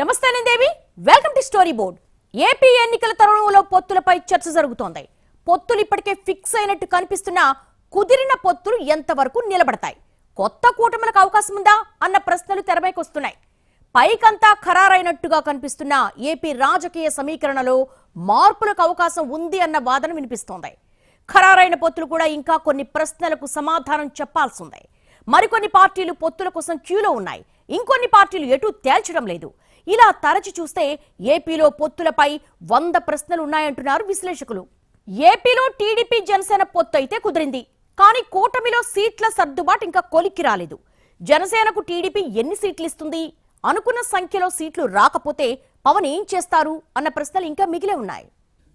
నమస్తే Devi. Welcome to story board AP ఎన్నికల తరుణంలో పొత్తులపై చర్చ జరుగుతోంది. పొత్తులు ఇప్పటికే ఫిక్స్ అయినట్టు కనిపిస్తున్నా కుదిరిన పొత్తులు ఎంతవరకు నిలబడతాయి? కొత్త కూటమిలకు అవకాశం ఉందా అన్న ప్రశ్నలు తెరపైకొస్తున్నాయి పైకంతా ఖరారైనట్టుగా కనిపిస్తున్న ఏపీ రాజకీయ సమీకరణలో మార్పులకు అవకాశం ఉంది అన్న వాదన వినిపిస్తోంది. ఖరారైన పొత్తులు కూడా ఇంకా కొన్ని ప్రశ్నలకు సమాధానం చెప్పాల్సి ఉంది. మరికొన్ని పార్టీలు పొత్తుల కోసం క్యూలో ఉన్నాయి. ఇంకొన్ని పార్టీలు ఎటు తేల్చడం లేదు. ఇలా తరచి చూస్తే ఏపీలో పొత్తులపై వంద ప్రశ్నలు ఉన్నాయంటున్నారు విశ్లేషకులు. ఏపీలో టీడీపీ జనసేన పొత్తు అయితే కుదిరింది. కానీ కూటమిలో సీట్ల సర్దుబాటు ఇంకా కొలిక్కి రాలేదు. జనసేనకు టీడీపీ ఎన్ని సీట్లు ఇస్తుంది అనుకున్న సంఖ్యలో సీట్లు రాకపోతే పవన్ ఏం చేస్తారు? అన్న ప్రశ్నలు ఇంకా మిగిలే ఉన్నాయి.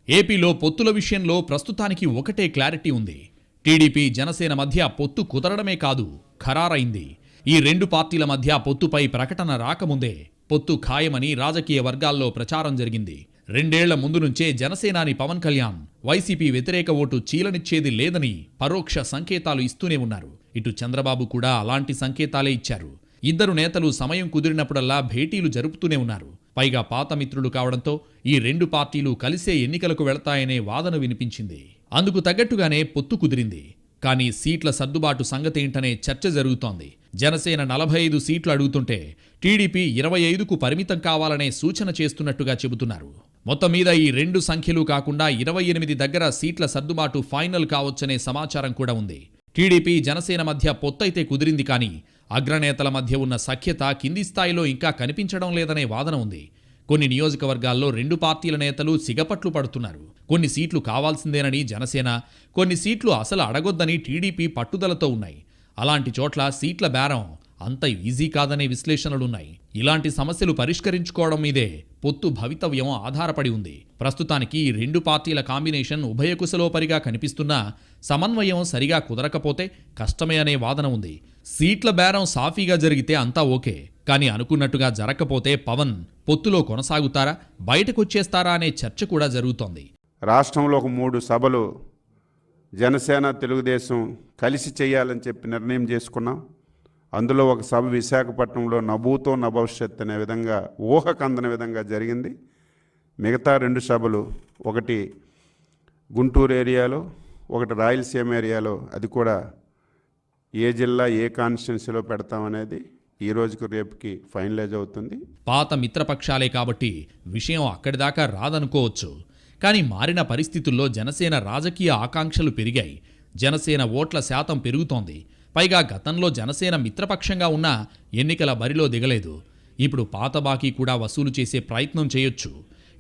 ఏపీలో పొత్తుల విషయంలో ప్రస్తుతానికి ఒకటే క్లారిటీ ఉంది. టీడీపీ జనసేన మధ్య పొత్తు కుదరడమే కాదు ఖరారైంది. ఈ రెండు పార్టీల మధ్య పొత్తుపై ప్రకటన రాకముందే పొత్తు ఖాయమని రాజకీయ వర్గాల్లో ప్రచారం జరిగింది. రెండేళ్ళ ముందు నుంచే జనసేనాని పవన్ కళ్యాణ్ వైసీపీ వ్యతిరేక ఓటు చీలనిచ్చేది లేదని పరోక్ష సంకేతాలు ఇస్తూనే ఉన్నారు. ఇటు చంద్రబాబు కూడా అలాంటి సంకేతాలే ఇచ్చారు. ఇద్దరు నేతలు సమయం కుదిరినప్పుడల్లా భేటీలు జరుపుతూనే ఉన్నారు. పైగా పాత మిత్రులు కావడంతో ఈ రెండు పార్టీలు కలిసే ఎన్నికలకు వెళతాయనే వాదన వినిపించింది. అందుకు తగ్గట్టుగానే పొత్తు కుదిరింది. కానీ సీట్ల సర్దుబాటు సంగతి ఏంటనే చర్చ జరుగుతోంది. జనసేన నలభై ఐదు సీట్లు అడుగుతుంటే టీడీపీ ఇరవై ఐదుకు పరిమితం కావాలనే సూచన చేస్తున్నట్టుగా చెబుతున్నారు. మొత్తం మీద ఈ రెండు సంఖ్యలు కాకుండా ఇరవై ఎనిమిది దగ్గర సీట్ల సర్దుబాటు ఫైనల్ కావచ్చనే సమాచారం కూడా ఉంది. టీడీపీ జనసేన మధ్య పొత్తైతే కుదిరింది కానీ అగ్రనేతల మధ్య ఉన్న సఖ్యత కింది స్థాయిలో ఇంకా కనిపించడం లేదనే వాదన ఉంది. కొన్ని నియోజకవర్గాల్లో రెండు పార్టీల నేతలు సిగపట్లు పడుతున్నారు. కొన్ని సీట్లు కావాల్సిందేనని జనసేన కొన్ని సీట్లు అసలు అడగొద్దని టీడీపీ పట్టుదలతో ఉన్నాయి. అలాంటి చోట్ల సీట్ల బేరం అంత ఈజీ కాదనే విశ్లేషణలున్నాయి. ఇలాంటి సమస్యలు పరిష్కరించుకోవడం మీదే పొత్తు భవితవ్యం ఆధారపడి ఉంది. ప్రస్తుతానికి ఈ రెండు పార్టీల కాంబినేషన్ ఉభయకుశలోపరిగా కనిపిస్తున్నా సమన్వయం సరిగా కుదరకపోతే కష్టమే అనే వాదన ఉంది. సీట్ల బేరం సాఫీగా జరిగితే అంతా ఓకే. కానీ అనుకున్నట్టుగా జరగకపోతే పవన్ పొత్తులో కొనసాగుతారా? బయటకొచ్చేస్తారా అనే చర్చ కూడా జరుగుతోంది. రాష్ట్రంలో ఒక మూడు సభలు జనసేన తెలుగుదేశం కలిసి చేయాలని చెప్పి నిర్ణయం చేసుకున్నాం. అందులో ఒక సభ విశాఖపట్నంలో నభూతో నభవిష్యత్ అనే విధంగా ఊహకందని విధంగా జరిగింది. మిగతా రెండు సభలు ఒకటి గుంటూరు ఏరియాలో ఒకటి రాయలసీమ ఏరియాలో అది కూడా ఏ జిల్లా ఏ కాన్స్టిట్యున్సీలో పెడతామనేది ఈ రోజుకు రేపుకి ఫైనలైజ్ అవుతుంది. పాత మిత్రపక్షాలే కాబట్టి విషయం అక్కడి దాకా రాదనుకోవచ్చు. కానీ మారిన పరిస్థితుల్లో జనసేన రాజకీయ ఆకాంక్షలు పెరిగాయి. జనసేన ఓట్ల శాతం పెరుగుతోంది. పైగా గతంలో జనసేన మిత్రపక్షంగా ఉన్న ఎన్నికల బరిలో దిగలేదు. ఇప్పుడు పాత బాకీ కూడా వసూలు చేసే ప్రయత్నం చేయొచ్చు.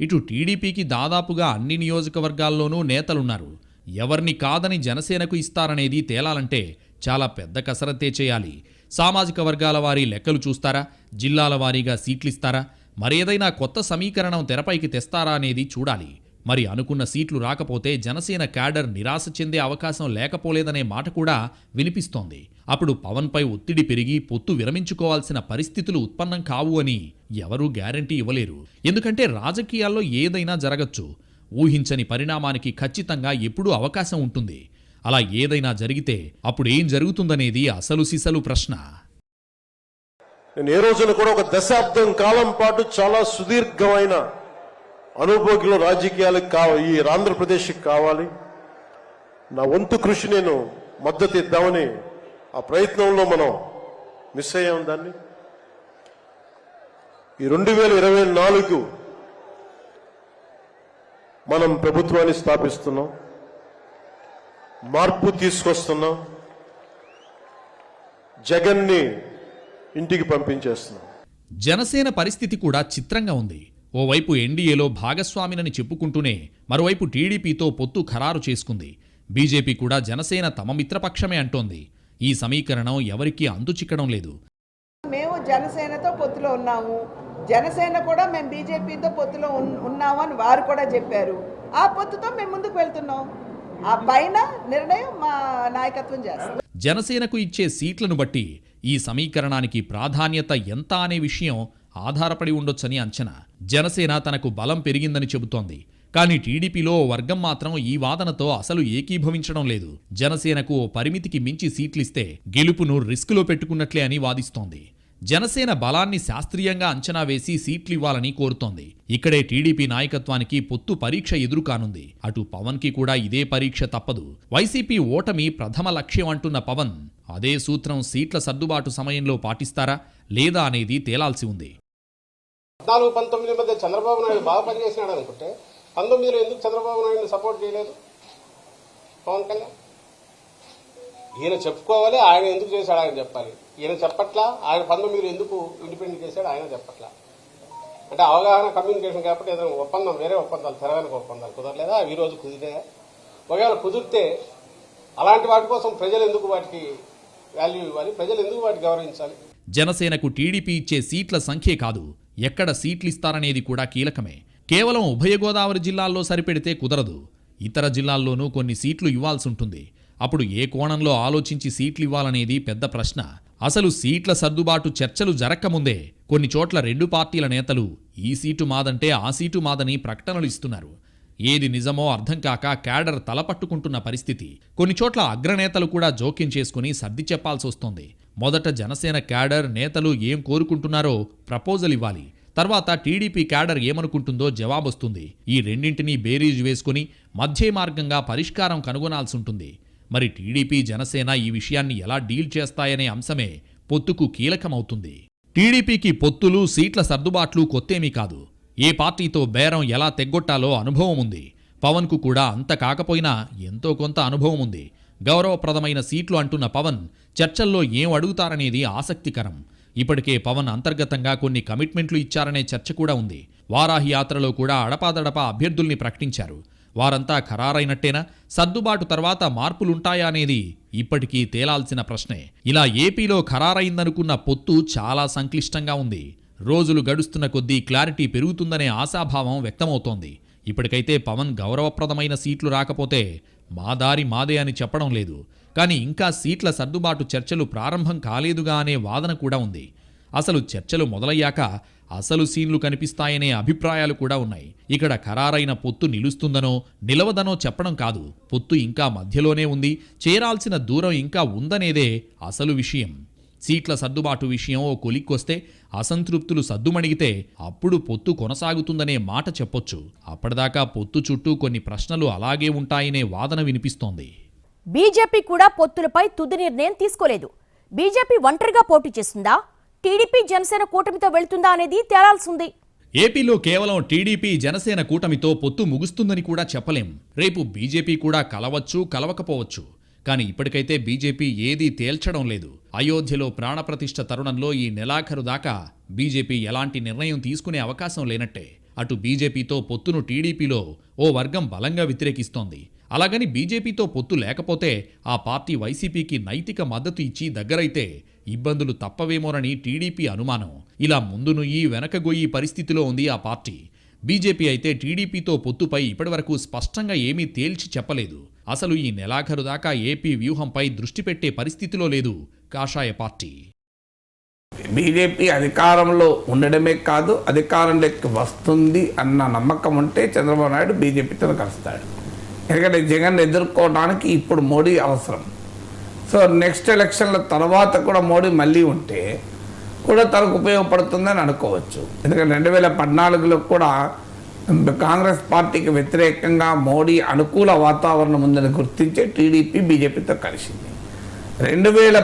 ఇటు టీడీపీకి దాదాపుగా అన్ని నియోజకవర్గాల్లోనూ నేతలున్నారు. ఎవరిని కాదని జనసేనకు ఇస్తారనేది తేలాలంటే చాలా పెద్ద కసరత్తే చేయాలి. సామాజిక వర్గాల వారి లెక్కలు చూస్తారా? జిల్లాల వారీగా సీట్లిస్తారా? మరేదైనా కొత్త సమీకరణం తెరపైకి తెస్తారా అనేది చూడాలి. మరి అనుకున్న సీట్లు రాకపోతే జనసేన క్యాడర్ నిరాశ చెందే అవకాశం లేకపోలేదనే మాట కూడా వినిపిస్తోంది. అప్పుడు పవన్పై ఒత్తిడి పెరిగి పొత్తు విరమించుకోవాల్సిన పరిస్థితులు ఉత్పన్నం కావు అని ఎవరూ గ్యారంటీ ఇవ్వలేరు. ఎందుకంటే రాజకీయాల్లో ఏదైనా జరగచ్చు. ఊహించని పరిణామానికి ఖచ్చితంగా ఎప్పుడూ అవకాశం ఉంటుంది. అలా ఏదైనా జరిగితే అప్పుడు ఏం జరుగుతుందనేది అసలు సిసలు ప్రశ్న. నేను ఏ రోజున కూడా ఒక దశాబ్దం కాలం పాటు చాలా సుదీర్ఘమైన అనుభోగిలో రాజకీయాలకు కావాలి ఈ ఆంధ్రప్రదేశ్కి కావాలి. నా వంతు కృషి నేను మద్దతు ఇద్దామని ఆ ప్రయత్నంలో మనం మిస్ అయ్యాం దాన్ని. ఈ రెండు వేల ఇరవై నాలుగు మనం ప్రభుత్వాన్ని స్థాపిస్తున్నాం. మార్పు తీసుకొస్తున్నాం. జగన్ని ఇంటికి పంపించేస్తున్నాం. జనసేన పరిస్థితి కూడా చిత్రంగా ఉంది. ఓవైపు ఎన్డీఏలో భాగస్వామినని చెప్పుకుంటూనే మరోవైపు టీడీపీతో పొత్తు ఖరారు చేసుకుంది. బీజేపీ కూడా జనసేన తమ మిత్రపక్షమే అంటోంది. ఈ సమీకరణం ఎవరికీ చిక్కడం లేదు. మేము జనసేనతో పొత్తులో ఉన్నాము. జనసేన కూడా మేము బీజేపీతో పొత్తులో ఉన్- ఉన్నాము అని వారు కూడా చెప్పారు. ఆ పొత్తుతో మేము ముందుకు వెళ్తున్నాం. ఆ పైన నిర్ణయం మా నాయకత్వం చేస్తాం జనసేనకు ఇచ్చే సీట్లను బట్టి ఈ సమీకరణానికి ప్రాధాన్యత ఎంత అనే విషయం ఆధారపడి ఉండొచ్చని అంచనా. జనసేన తనకు బలం పెరిగిందని చెబుతోంది. కానీ టీడీపీలో వర్గం మాత్రం ఈ వాదనతో అసలు ఏకీభవించడం లేదు. జనసేనకు ఓ పరిమితికి మించి సీట్లిస్తే గెలుపును రిస్కులో పెట్టుకున్నట్లే అని వాదిస్తోంది. జనసేన బలాన్ని శాస్త్రీయంగా అంచనా వేసి సీట్లు ఇవ్వాలని కోరుతోంది. ఇక్కడే టీడీపీ నాయకత్వానికి పొత్తు పరీక్ష ఎదురుకానుంది. అటు పవన్కి కూడా ఇదే పరీక్ష తప్పదు. వైసీపీ ఓటమి ప్రథమ లక్ష్యం అంటున్న పవన్ అదే సూత్రం సీట్ల సర్దుబాటు సమయంలో పాటిస్తారా లేదా అనేది తేలాల్సి ఉంది. పద్నాలుగు పంతొమ్మిది మధ్య చంద్రబాబు నాయుడు బాగా పనిచేసినాడు అనుకుంటే పంతొమ్మిదిలో ఎందుకు చంద్రబాబు నాయుడు సపోర్ట్ చేయలేదు? పవన్ కళ్యాణ్? ఈయన చెప్పుకోవాలి ఆయన ఎందుకు చేశాడు ఆయన చెప్పాలి. ఈయన చెప్పట్లా ఆయన పంతొమ్మిదిలో ఎందుకు ఇండిపెండెంట్ చేశాడు ఆయన చెప్పట్లా. అంటే అవగాహన కమ్యూనికేషన్ కాబట్టి ఏదైనా ఒప్పందం వేరే ఒప్పందాలు తెరవెనక ఒప్పందాలు కుదరలేదా? ఈ రోజు కుదిరాయా ఒకవేళ కుదిరితే అలాంటి వాటి కోసం ప్రజలు ఎందుకు వాటికి వాల్యూ ఇవ్వాలి? ప్రజలు ఎందుకు వాటికి గౌరవించాలి? జనసేనకు టీడీపీ ఇచ్చే సీట్ల సంఖ్యే కాదు ఎక్కడ సీట్లు ఇస్తారనేది కూడా కీలకమే. కేవలం ఉభయ గోదావరి జిల్లాల్లో సరిపెడితే కుదరదు. ఇతర జిల్లాల్లోనూ కొన్ని సీట్లు ఇవ్వాల్సి ఉంటుంది. అప్పుడు ఏ కోణంలో ఆలోచించి సీట్లు ఇవ్వాలనేది పెద్ద ప్రశ్న. అసలు సీట్ల సర్దుబాటు చర్చలు జరక్కముందే కొన్ని చోట్ల రెండు పార్టీల నేతలు ఈ సీటు మాదంటే ఆ సీటు మాదని ప్రకటనలు ఇస్తున్నారు. ఏది నిజమో అర్థం కాక క్యాడర్ తలపట్టుకుంటున్న పరిస్థితి. కొన్ని చోట్ల అగ్రనేతలు కూడా జోక్యం చేసుకుని సర్ది చెప్పాల్సి వస్తోంది మొదట జనసేన క్యాడర్ నేతలు ఏం కోరుకుంటున్నారో ప్రపోజల్ ఇవ్వాలి. తర్వాత టీడీపీ క్యాడర్ ఏమనుకుంటుందో జవాబొస్తుంది. ఈ రెండింటినీ బేరీజ్ వేసుకుని మధ్య మార్గంగా పరిష్కారం కనుగొనాల్సి ఉంటుంది మరి టీడీపీ జనసేన ఈ విషయాన్ని ఎలా డీల్ చేస్తాయనే అంశమే పొత్తుకు కీలకమవుతుంది. టీడీపీకి పొత్తులు సీట్ల సర్దుబాట్లు కొత్తేమీ కాదు. ఏ పార్టీతో బేరం ఎలా తెగ్గొట్టాలో అనుభవం ఉంది పవన్కు కూడా అంత కాకపోయినా ఎంతో కొంత అనుభవం ఉంది గౌరవప్రదమైన సీట్లు అంటున్న పవన్ చర్చల్లో ఏం అడుగుతారనేది ఆసక్తికరం. ఇప్పటికే పవన్ అంతర్గతంగా కొన్ని కమిట్మెంట్లు ఇచ్చారనే చర్చ కూడా ఉంది. వారాహి యాత్రలో కూడా అడపాదడపా అభ్యర్థుల్ని ప్రకటించారు. వారంతా ఖరారైనట్టేనా? సర్దుబాటు తర్వాత మార్పులుంటాయా అనేది ఇప్పటికీ తేలాల్సిన ప్రశ్నే. ఇలా ఏపీలో ఖరారైందనుకున్న పొత్తు చాలా సంక్లిష్టంగా ఉంది. రోజులు గడుస్తున్న కొద్దీ క్లారిటీ పెరుగుతుందనే ఆశాభావం వ్యక్తమవుతోంది. ఇప్పటికైతే పవన్ గౌరవప్రదమైన సీట్లు రాకపోతే మా దారి మాదే అని చెప్పడం లేదు. కానీ ఇంకా సీట్ల సర్దుబాటు చర్చలు ప్రారంభం కాలేదుగా అనే వాదన కూడా ఉంది. అసలు చర్చలు మొదలయ్యాక అసలు సీన్లు కనిపిస్తాయనే అభిప్రాయాలు కూడా ఉన్నాయి. ఇక్కడ ఖరారైన పొత్తు నిలుస్తుందనో నిలవదనో చెప్పడం కాదు. పొత్తు ఇంకా మధ్యలోనే ఉంది. చేరాల్సిన దూరం ఇంకా ఉందనేదే అసలు విషయం. సీట్ల సర్దుబాటు విషయం ఓ కొలిక్కొస్తే అసంతృప్తులు సద్దుమణిగితే అప్పుడు పొత్తు కొనసాగుతుందనే మాట చెప్పొచ్చు. అప్పటిదాకా పొత్తు చుట్టూ కొన్ని ప్రశ్నలు అలాగే ఉంటాయనే వాదన వినిపిస్తోంది. బీజేపీ కూడా పొత్తులపై తుది నిర్ణయం తీసుకోలేదు. బీజేపీ ఒంటరిగా పోటీ చేస్తుందా? టీడీపీ జనసేన కూటమితో వెళ్తుందా అనేది తేలాల్సింది. ఏపీలో కేవలం టీడీపీ జనసేన కూటమితో పొత్తు ముగుస్తుందని కూడా చెప్పలేం. రేపు బీజేపీ కూడా కలవచ్చు కలవకపోవచ్చు. కానీ ఇప్పటికైతే బీజేపీ ఏదీ తేల్చడం లేదు. అయోధ్యలో ప్రాణప్రతిష్ఠ తరుణంలో ఈ నెలాఖరు దాకా బీజేపీ ఎలాంటి నిర్ణయం తీసుకునే అవకాశం లేనట్టే. అటు బీజేపీతో పొత్తును టీడీపీలో ఓ వర్గం బలంగా వ్యతిరేకిస్తోంది. అలాగని బీజేపీతో పొత్తు లేకపోతే ఆ పార్టీ వైసీపీకి నైతిక మద్దతు ఇచ్చి దగ్గరైతే ఇబ్బందులు తప్పవేమోనని టీడీపీ అనుమానం. ఇలా ముందు నుయ్యి వెనకగొయ్యి పరిస్థితిలో ఉంది ఆ పార్టీ. బీజేపీ అయితే టీడీపీతో పొత్తుపై ఇప్పటివరకు స్పష్టంగా ఏమీ తేల్చి చెప్పలేదు. అసలు ఈ నెలాఖరు దాకా ఏపీ వ్యూహంపై దృష్టి పెట్టే పరిస్థితిలో లేదు కాషాయ పార్టీ. బీజేపీ అధికారంలో ఉండడమే కాదు అధికారంలోకి వస్తుంది అన్న నమ్మకం ఉంటే చంద్రబాబు నాయుడు బీజేపీతో కలుస్తాడు. ఎందుకంటే జగన్ ఎదుర్కోవడానికి ఇప్పుడు మోడీ అవసరం. సో నెక్స్ట్ ఎలక్షన్ల తర్వాత కూడా మోడీ మళ్ళీ ఉంటే కూడా తనకు ఉపయోగపడుతుందని అనుకోవచ్చు. ఎందుకంటే రెండు వేల పద్నాలుగులో కూడా కాంగ్రెస్ పార్టీకి వ్యతిరేకంగా మోడీ అనుకూల వాతావరణం ఉందని గుర్తించే టీడీపీ బీజేపీతో కలిసింది. రెండు వేల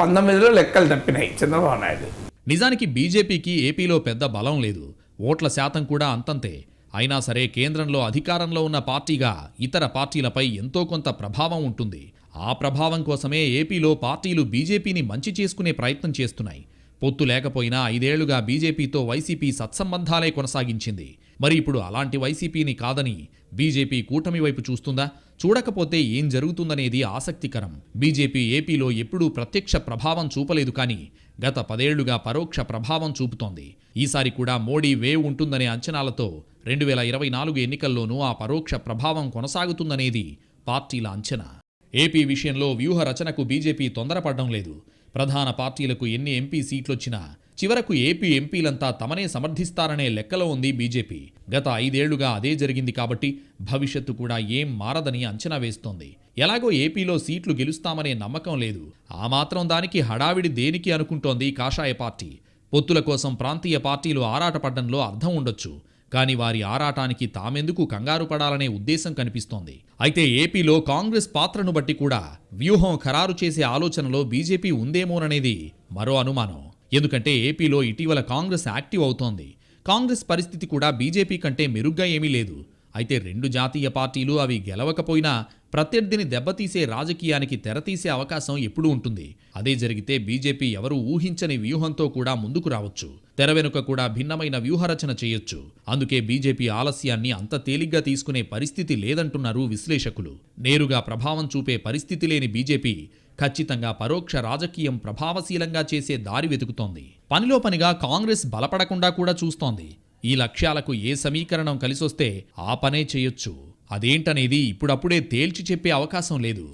పంతొమ్మిదిలో లెక్కలు తప్పినాయి చంద్రబాబు నాయుడు. నిజానికి బీజేపీకి ఏపీలో పెద్ద బలం లేదు. ఓట్ల శాతం కూడా అంతంతే. అయినా సరే కేంద్రంలో అధికారంలో ఉన్న పార్టీగా ఇతర పార్టీలపై ఎంతో కొంత ప్రభావం ఉంటుంది. ఆ ప్రభావం కోసమే ఏపీలో పార్టీలు బీజేపీని మంచి చేసుకునే ప్రయత్నం చేస్తున్నాయి. పొత్తు లేకపోయినా ఐదేళ్ళుగా బీజేపీతో వైసీపీ సత్సంబంధాలే కొనసాగించింది. మరి ఇప్పుడు అలాంటి వైసీపీని కాదని బీజేపీ కూటమి వైపు చూస్తుందా? చూడకపోతే ఏం జరుగుతుందనేది ఆసక్తికరం. బీజేపీ ఏపీలో ఎప్పుడూ ప్రత్యక్ష ప్రభావం చూపలేదు కానీ గత పదేళ్ళుగా పరోక్ష ప్రభావం చూపుతోంది. ఈసారి కూడా మోడీ వేవ్ ఉంటుందనే అంచనాలతో రెండు వేల ఇరవై నాలుగు ఎన్నికల్లోనూ ఆ పరోక్ష ప్రభావం కొనసాగుతుందనేది పార్టీల అంచనా. ఏపీ విషయంలో వ్యూహ రచనకు బీజేపీ తొందరపడడం లేదు. ప్రధాన పార్టీలకు ఎన్ని ఎంపీ సీట్లొచ్చినా చివరకు ఏపీ ఎంపీలంతా తమనే సమర్థిస్తారనే లెక్కలో ఉంది బీజేపీ. గత ఐదేళ్ళుగా అదే జరిగింది కాబట్టి భవిష్యత్తు కూడా ఏం మారదని అంచనా వేస్తోంది. ఎలాగో ఏపీలో సీట్లు గెలుస్తామనే నమ్మకం లేదు. ఆ మాత్రం దానికి హడావిడి దేనికి అనుకుంటోంది కాషాయ పార్టీ? పొత్తుల కోసం ప్రాంతీయ పార్టీలు ఆరాటపడ్డంలో అర్థం ఉండొచ్చు. కానీ వారి ఆరాటానికి తామెందుకు కంగారు పడాలనే ఉద్దేశం కనిపిస్తోంది. అయితే ఏపీలో కాంగ్రెస్ పాత్రను బట్టి కూడా వ్యూహం ఖరారు చేసే ఆలోచనలో బీజేపీ ఉందేమోననేది మరో అనుమానం. ఎందుకంటే ఏపీలో ఇటీవల కాంగ్రెస్ యాక్టివ్ అవుతోంది. కాంగ్రెస్ పరిస్థితి కూడా బీజేపీ కంటే మెరుగ్గా ఏమీ లేదు. అయితే రెండు జాతీయ పార్టీలు అవి గెలవకపోయినా ప్రత్యర్థిని దెబ్బతీసే రాజకీయానికి తెరతీసే అవకాశం ఎప్పుడూ ఉంటుంది. అదే జరిగితే బీజేపీ ఎవరు ఊహించని వ్యూహంతో కూడా ముందుకు రావచ్చు. తెర వెనుక కూడా భిన్నమైన వ్యూహరచన చేయొచ్చు. అందుకే బీజేపీ ఆలస్యాన్ని అంత తేలిగ్గా తీసుకునే పరిస్థితి లేదంటున్నారు విశ్లేషకులు. నేరుగా ప్రభావం చూపే పరిస్థితి లేని బీజేపీ ఖచ్చితంగా పరోక్ష రాజకీయం ప్రభావశీలంగా చేసే దారి వెతుకుతోంది. పనిలో పనిగా కాంగ్రెస్ బలపడకుండా కూడా చూస్తోంది. ఈ లక్ష్యాలకు ఏ సమీకరణం కలిసొస్తే ఆ పనే చేయొచ్చు. అదేంటనేది ఇప్పుడప్పుడే తేల్చి చెప్పే అవకాశం లేదు.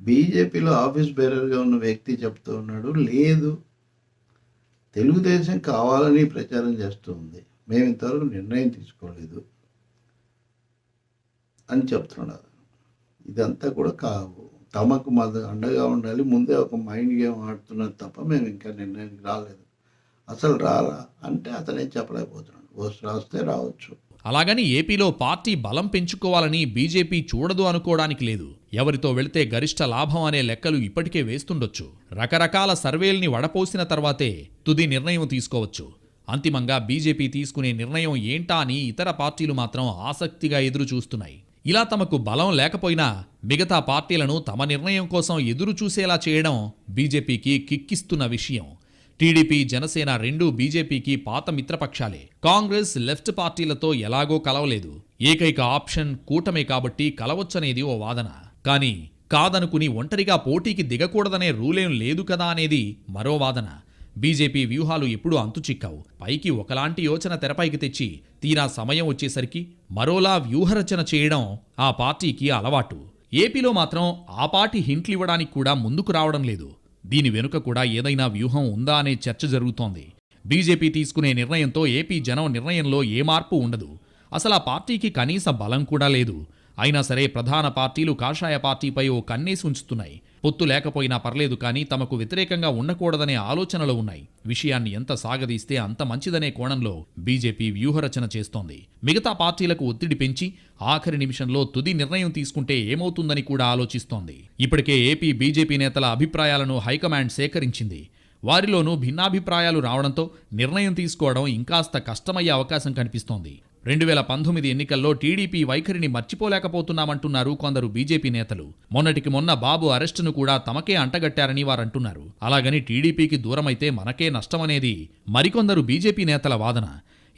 బీజేపీలో ఆఫీస్ బేరర్గా ఉన్న వ్యక్తి చెప్తూ ఉన్నాడు లేదు తెలుగుదేశం కావాలని ప్రచారం చేస్తూ ఉంది మేము ఇంతవరకు నిర్ణయం తీసుకోలేదు అని చెప్తున్నారు ఇదంతా కూడా కావు తమకు మా అండగా ఉండాలి. ముందే ఒక మైండ్ గేమ్ ఆడుతున్నది తప్ప మేము ఇంకా నిర్ణయానికి రాలేదు. అసలు రాలా అంటే అతనే చెప్పలేకపోతున్నాడు. వస్తు రాస్తే రావచ్చు. అలాగని ఏపీలో పార్టీ బలం పెంచుకోవాలని బీజేపీ చూడదు అనుకోవడానికి లేదు. ఎవరితో వెళితే గరిష్ట లాభం అనే లెక్కలు ఇప్పటికే వేస్తుండొచ్చు. రకరకాల సర్వేల్ని వడపోసిన తర్వాతే తుది నిర్ణయం తీసుకోవచ్చు. అంతిమంగా బీజేపీ తీసుకునే నిర్ణయం ఏంటా అని ఇతర పార్టీలు మాత్రం ఆసక్తిగా ఎదురు చూస్తున్నాయి ఇలా తమకు బలం లేకపోయినా మిగతా పార్టీలను తమ నిర్ణయం కోసం ఎదురు చూసేలా చేయడం బీజేపీకి కిక్కిస్తున్న విషయం. టీడీపీ జనసేన రెండూ బీజేపీకి పాత మిత్రపక్షాలే. కాంగ్రెస్ లెఫ్ట్ పార్టీలతో ఎలాగో కలవలేదు. ఏకైక ఆప్షన్ కూటమే కాబట్టి కలవచ్చనేది ఓ వాదన. కానీ కాదనుకుని ఒంటరిగా పోటీకి దిగకూడదనే రూలేం లేదు కదా అనేది మరో వాదన. బీజేపీ వ్యూహాలు ఎప్పుడూ అంతుచిక్కావు. పైకి ఒకలాంటి యోచన తెరపైకి తెచ్చి తీరా సమయం వచ్చేసరికి మరోలా వ్యూహరచన చేయడం ఆ పార్టీకి అలవాటు. ఏపీలో మాత్రం ఆ పార్టీ హింట్లివ్వడానికి కూడా ముందుకు రావడం లేదు. దీని వెనుక కూడా ఏదైనా వ్యూహం ఉందా అనే చర్చ జరుగుతోంది. బీజేపీ తీసుకునే నిర్ణయంతో ఏపీ జనం నిర్ణయంలో ఏ మార్పు ఉండదు. అసలు ఆ పార్టీకి కనీస బలం కూడా లేదు. అయినా సరే ప్రధాన పార్టీలు కాషాయ పార్టీపై ఓ కన్నేసి ఉంచుతున్నాయి. పొత్తు లేకపోయినా పర్లేదు కానీ తమకు వ్యతిరేకంగా ఉండకూడదనే ఆలోచనలు ఉన్నాయి. విషయాన్ని ఎంత సాగదీస్తే అంత మంచిదనే కోణంలో బీజేపీ వ్యూహరచన చేస్తోంది. మిగతా పార్టీలకు ఒత్తిడి పెంచి ఆఖరి నిమిషంలో తుది నిర్ణయం తీసుకుంటే ఏమవుతుందని కూడా ఆలోచిస్తోంది. ఇప్పటికే ఏపీ బీజేపీ నేతల అభిప్రాయాలను హైకమాండ్ సేకరించింది. వారిలోనూ భిన్నాభిప్రాయాలు రావడంతో నిర్ణయం తీసుకోవడం ఇంకాస్త కష్టమయ్యే అవకాశం కనిపిస్తోంది. రెండు వేల పంతొమ్మిది ఎన్నికల్లో టీడీపీ వైఖరిని మర్చిపోలేకపోతున్నామంటున్నారు కొందరు బీజేపీ నేతలు. మొన్నటికి మొన్న బాబు అరెస్టును కూడా తమకే అంటగట్టారని వారంటున్నారు. అలాగని టీడీపీకి దూరమైతే మనకే నష్టమనేది మరికొందరు బీజేపీ నేతల వాదన.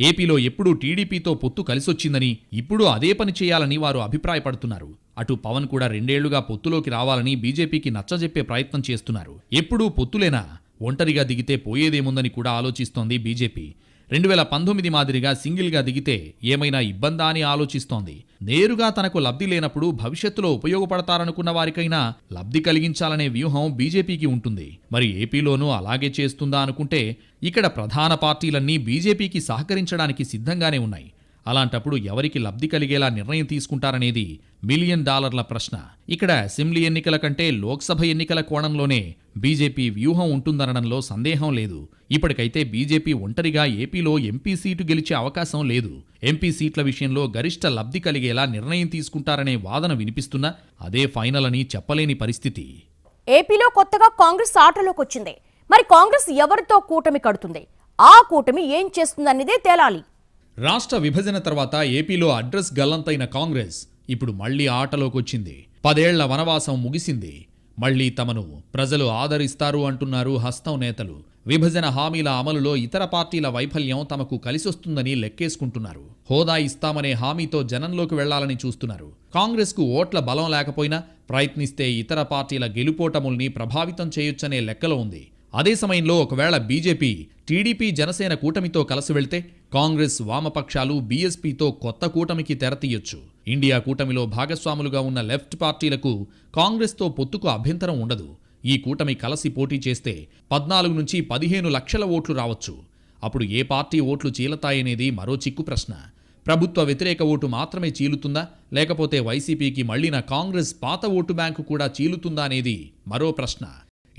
ఏపీలో ఎప్పుడూ టీడీపీతో పొత్తు కలిసొచ్చిందని ఇప్పుడు అదే పని చేయాలని వారు అభిప్రాయపడుతున్నారు. అటు పవన్ కూడా రెండేళ్ళుగా పొత్తులోకి రావాలని బీజేపీకి నచ్చజెప్పే ప్రయత్నం చేస్తున్నారు. ఎప్పుడూ పొత్తులేనా? ఒంటరిగా దిగితే పోయేదేముందని కూడా ఆలోచిస్తోంది బీజేపీ. రెండు వేల పంతొమ్మిది మాదిరిగా సింగిల్గా దిగితే ఏమైనా ఇబ్బందా అని ఆలోచిస్తోంది. నేరుగా తనకు లబ్ధి లేనప్పుడు భవిష్యత్తులో ఉపయోగపడతారనుకున్న వారికైనా లబ్ధి కలిగించాలనే వ్యూహం బీజేపీకి ఉంటుంది. మరి ఏపీలోనూ అలాగే చేస్తుందా అనుకుంటే ఇక్కడ ప్రధాన పార్టీలన్నీ బీజేపీకి సహకరించడానికి సిద్ధంగానే ఉన్నాయి. అలాంటప్పుడు ఎవరికి లబ్ధి కలిగేలా నిర్ణయం తీసుకుంటారనేది మిలియన్ డాలర్ల ప్రశ్న. ఇక్కడ అసెంబ్లీ ఎన్నికల కంటే లోక్సభ ఎన్నికల కోణంలోనే బీజేపీ వ్యూహం ఉంటుందనడంలో సందేహం లేదు. ఇప్పటికైతే బీజేపీ ఒంటరిగా ఏపీలో ఎంపీ సీటు గెలిచే అవకాశం లేదు. ఎంపీ సీట్ల విషయంలో గరిష్ట లబ్ధి కలిగేలా నిర్ణయం తీసుకుంటారనే వాదన వినిపిస్తున్నా అదే ఫైనల్ అని చెప్పలేని పరిస్థితి. ఏపీలో కొత్తగా కాంగ్రెస్ ఆటలోకి వచ్చింది మరి కాంగ్రెస్ ఎవరితో కూటమి కడుతుంది? ఆ కూటమి ఏం చేస్తుందన్నదే తేలాలి. రాష్ట్ర విభజన తర్వాత ఏపీలో అడ్రస్ గల్లంతైన కాంగ్రెస్ ఇప్పుడు మళ్ళీ ఆటలోకొచ్చింది. పదేళ్ళ వనవాసం ముగిసింది. మళ్ళీ తమను ప్రజలు ఆదరిస్తారు అంటున్నారు హస్తం నేతలు. విభజన హామీల అమలులో ఇతర పార్టీల వైఫల్యం తమకు కలిసొస్తుందని లెక్కేసుకుంటున్నారు. హోదా ఇస్తామనే హామీతో జనంలోకి వెళ్ళాలని చూస్తున్నారు. కాంగ్రెస్కు ఓట్ల బలం లేకపోయినా ప్రయత్నిస్తే ఇతర పార్టీల గెలుపోటముల్ని ప్రభావితం చేయొచ్చనే లెక్కలో ఉంది. అదే సమయంలో ఒకవేళ బీజేపీ టీడీపీ జనసేన కూటమితో కలిసి వెళ్తే కాంగ్రెస్ వామపక్షాలు బీఎస్పీతో కొత్త కూటమికి తెరతీయొచ్చు. ఇండియా కూటమిలో భాగస్వాములుగా ఉన్న లెఫ్ట్ పార్టీలకు కాంగ్రెస్తో పొత్తుకు అభ్యంతరం ఉండదు. ఈ కూటమి కలసి పోటీ చేస్తే పద్నాలుగు నుంచి పదిహేను లక్షల ఓట్లు రావచ్చు. అప్పుడు ఏ పార్టీ ఓట్లు చీలతాయనేది మరో చిక్కు ప్రశ్న. ప్రభుత్వ వ్యతిరేక ఓటు మాత్రమే చీలుతుందా? లేకపోతే వైసీపీకి మళ్ళిన కాంగ్రెస్ పాత ఓటు బ్యాంకు కూడా చీలుతుందా అనేది మరో ప్రశ్న.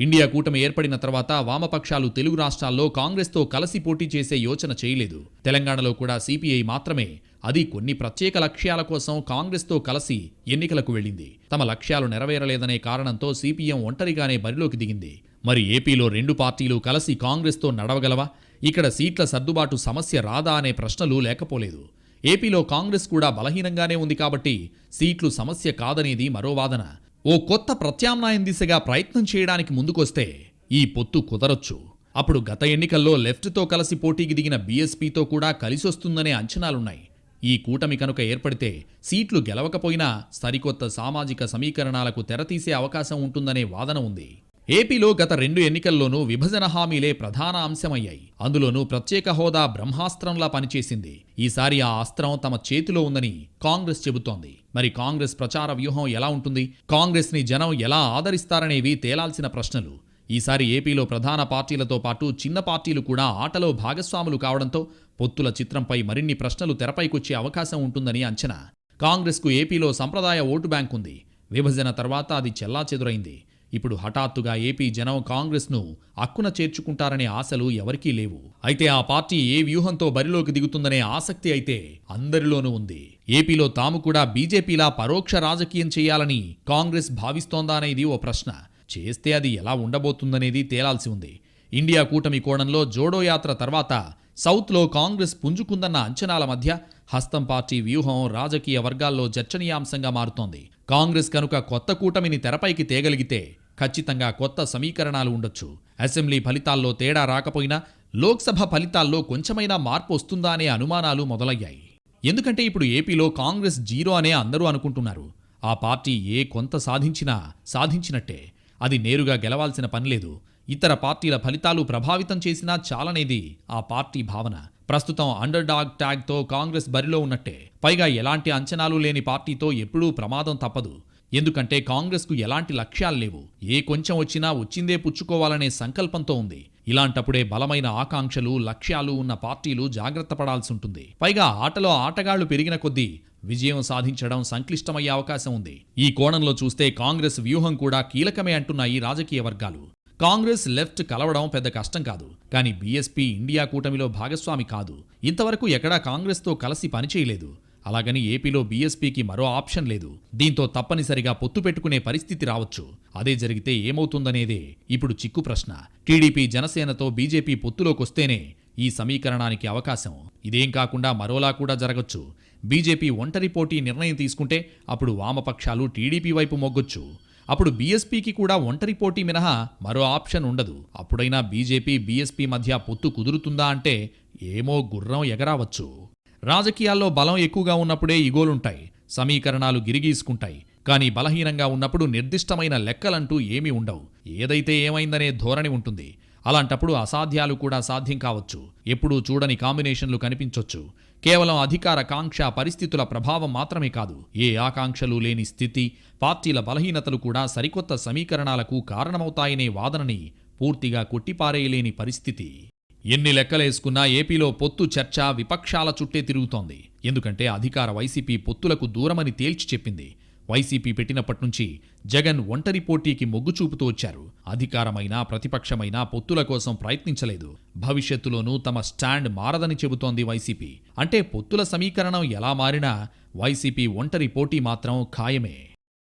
ఇండియా కూటమి ఏర్పడిన తర్వాత వామపక్షాలు తెలుగు రాష్ట్రాల్లో కాంగ్రెస్తో కలిసి పోటీ చేసే యోచన చేయలేదు. తెలంగాణలో కూడా సిపిఐ మాత్రమే. అది కొన్ని ప్రత్యేక లక్ష్యాల కోసం కాంగ్రెస్తో కలిసి ఎన్నికలకు వెళ్ళింది. తమ లక్ష్యాలు నెరవేరలేదనే కారణంతో సిపిఎం ఒంటరిగానే బరిలోకి దిగింది. మరి ఏపీలో రెండు పార్టీలు కలిసి కాంగ్రెస్తో నడవగలవా? ఇక్కడ సీట్ల సర్దుబాటు సమస్య రాదా అనే ప్రశ్నలు లేకపోలేదు. ఏపీలో కాంగ్రెస్ కూడా బలహీనంగానే ఉంది కాబట్టి సీట్లు సమస్య కాదనేది మరో వాదన. ఓ కొత్త ప్రత్యామ్నాయం దిశగా ప్రయత్నం చేయడానికి ముందుకొస్తే ఈ పొత్తు కుదరొచ్చు. అప్పుడు గత ఎన్నికల్లో లెఫ్ట్తో కలిసి పోటీకి దిగిన బీఎస్పీతో కూడా కలిసొస్తుందనే అంచనాలున్నాయి. ఈ కూటమి కనుక ఏర్పడితే సీట్లు గెలవకపోయినా సరికొత్త సామాజిక సమీకరణాలకు తెరతీసే అవకాశం ఉంటుందనే వాదన ఉంది. ఏపీలో గత రెండు ఎన్నికల్లోనూ విభజన హామీలే ప్రధాన అంశమయ్యాయి. అందులోనూ ప్రత్యేక హోదా బ్రహ్మాస్త్రంలా పనిచేసింది. ఈసారి ఆ అస్త్రం తమ చేతిలో ఉందని కాంగ్రెస్ చెబుతోంది. మరి కాంగ్రెస్ ప్రచార వ్యూహం ఎలా ఉంటుంది? కాంగ్రెస్ని జనం ఎలా ఆదరిస్తారనేవి తేలాల్సిన ప్రశ్నలు. ఈసారి ఏపీలో ప్రధాన పార్టీలతో పాటు చిన్న పార్టీలు కూడా ఆటలో భాగస్వాములు కావడంతో పొత్తుల చిత్రంపై మరిన్ని ప్రశ్నలు తెరపైకొచ్చే అవకాశం ఉంటుందని అంచనా. కాంగ్రెస్కు ఏపీలో సంప్రదాయ ఓటు బ్యాంక్ ఉంది విభజన తర్వాత అది చెల్లాచెదురైంది. ఇప్పుడు హఠాత్తుగా ఏపీ జనం కాంగ్రెస్ను అక్కున చేర్చుకుంటారనే ఆశలు ఎవరికీ లేవు. అయితే ఆ పార్టీ ఏ వ్యూహంతో బరిలోకి దిగుతుందనే ఆసక్తి అయితే అందరిలోనూ ఉంది. ఏపీలో తాము కూడా బీజేపీలా పరోక్ష రాజకీయం చేయాలని కాంగ్రెస్ భావిస్తోందా అనేది ఓ ప్రశ్న. చేస్తే అది ఎలా ఉండబోతుందనేది తేలాల్సి ఉంది. ఇండియా కూటమి కోణంలో జోడో యాత్ర తర్వాత సౌత్లో కాంగ్రెస్ పుంజుకుందన్న అంచనాల మధ్య హస్తం పార్టీ వ్యూహం రాజకీయ వర్గాల్లో చర్చనీయాంశంగా మారుతోంది. కాంగ్రెస్ కనుక కొత్త కూటమిని తెరపైకి తేగలిగితే ఖచ్చితంగా కొత్త సమీకరణాలు ఉండొచ్చు. అసెంబ్లీ ఫలితాల్లో తేడా రాకపోయినా లోక్సభ ఫలితాల్లో కొంచెమైనా మార్పు వస్తుందా అనే అనుమానాలు మొదలయ్యాయి. ఎందుకంటే ఇప్పుడు ఏపీలో కాంగ్రెస్ జీరో అనే అందరూ అనుకుంటున్నారు. ఆ పార్టీ ఏ కొంత సాధించినా సాధించినట్టే. అది నేరుగా గెలవాల్సిన పనిలేదు ఇతర పార్టీల ఫలితాలు ప్రభావితం చేసినా చాలనేది ఆ పార్టీ భావన. ప్రస్తుతం అండర్ డాగ్ ట్యాగ్తో కాంగ్రెస్ బరిలో ఉన్నట్టే. పైగా ఎలాంటి అంచనాలు లేని పార్టీతో ఎప్పుడూ ప్రమాదం తప్పదు. ఎందుకంటే కాంగ్రెస్కు ఎలాంటి లక్ష్యాలు లేవు. ఏ కొంచెం వచ్చినా వచ్చిందే పుచ్చుకోవాలనే సంకల్పంతో ఉంది. ఇలాంటప్పుడే బలమైన ఆకాంక్షలు లక్ష్యాలు ఉన్న పార్టీలు జాగ్రత్త పడాల్సి ఉంటుంది. పైగా ఆటలో ఆటగాళ్ళు పెరిగిన కొద్దీ విజయం సాధించడం సంక్లిష్టమయ్యే అవకాశం ఉంది. ఈ కోణంలో చూస్తే కాంగ్రెస్ వ్యూహం కూడా కీలకమే అంటున్నాయి రాజకీయ వర్గాలు. కాంగ్రెస్ లెఫ్ట్ కలవడం పెద్ద కష్టం కాదు. కానీ బీఎస్పీ ఇండియా కూటమిలో భాగస్వామి కాదు. ఇంతవరకు ఎక్కడా కాంగ్రెస్తో కలిసి పనిచేయలేదు. అలాగని ఏపీలో బీఎస్పీకి మరో ఆప్షన్ లేదు. దీంతో తప్పనిసరిగా పొత్తు పెట్టుకునే పరిస్థితి రావచ్చు. అదే జరిగితే ఏమవుతుందనేదే ఇప్పుడు చిక్కు ప్రశ్న. టీడీపీ జనసేనతో బీజేపీ పొత్తులోకొస్తేనే ఈ సమీకరణానికి అవకాశం. ఇదేం కాకుండా మరోలా కూడా జరగచ్చు. బీజేపీ ఒంటరి పోటీ నిర్ణయం తీసుకుంటే అప్పుడు వామపక్షాలు టీడీపీ వైపు మొగ్గొచ్చు. అప్పుడు బీఎస్పీకి కూడా ఒంటరి పోటీ మినహా మరో ఆప్షన్ ఉండదు. అప్పుడైనా బీజేపీ బీఎస్పీ మధ్య పొత్తు కుదురుతుందా అంటే ఏమో గుర్రం ఎగరావచ్చు. రాజకీయాల్లో బలం ఎక్కువగా ఉన్నప్పుడే ఇగోలుంటాయి సమీకరణాలు గిరిగీసుకుంటాయి. కానీ బలహీనంగా ఉన్నప్పుడు నిర్దిష్టమైన లెక్కలంటూ ఏమీ ఉండవు. ఏదైతే ఏమైందనే ధోరణి ఉంటుంది. అలాంటప్పుడు అసాధ్యాలు కూడా సాధ్యం కావచ్చు. ఎప్పుడూ చూడని కాంబినేషన్లు కనిపించొచ్చు. కేవలం అధికార కాంక్ష పరిస్థితుల ప్రభావం మాత్రమే కాదు. ఏ ఆకాంక్షలు లేని స్థితి పార్టీల బలహీనతలు కూడా సరికొత్త సమీకరణాలకు కారణమవుతాయనే వాదనని పూర్తిగా కొట్టిపారేయలేని పరిస్థితి. ఎన్ని లెక్కలేసుకున్నా ఏపీలో పొత్తు చర్చ విపక్షాల చుట్టే తిరుగుతోంది. ఎందుకంటే అధికార వైసీపీ పొత్తులకు దూరమని తేల్చి చెప్పింది. వైసీపీ పెట్టినప్పటి నుంచి జగన్ ఒంటరి పోటీకి మొగ్గు చూపుతూ వచ్చారు. అధికారమైన ప్రతిపక్షమైన పొత్తుల కోసం ప్రయత్నించలేదు. భవిష్యత్తులోనూ తమ స్టాండ్ మారదని చెబుతోంది వైసీపీ. అంటే పొత్తుల సమీకరణం ఎలా మారినా వైసీపీ ఒంటరి పోటీ మాత్రం ఖాయమే.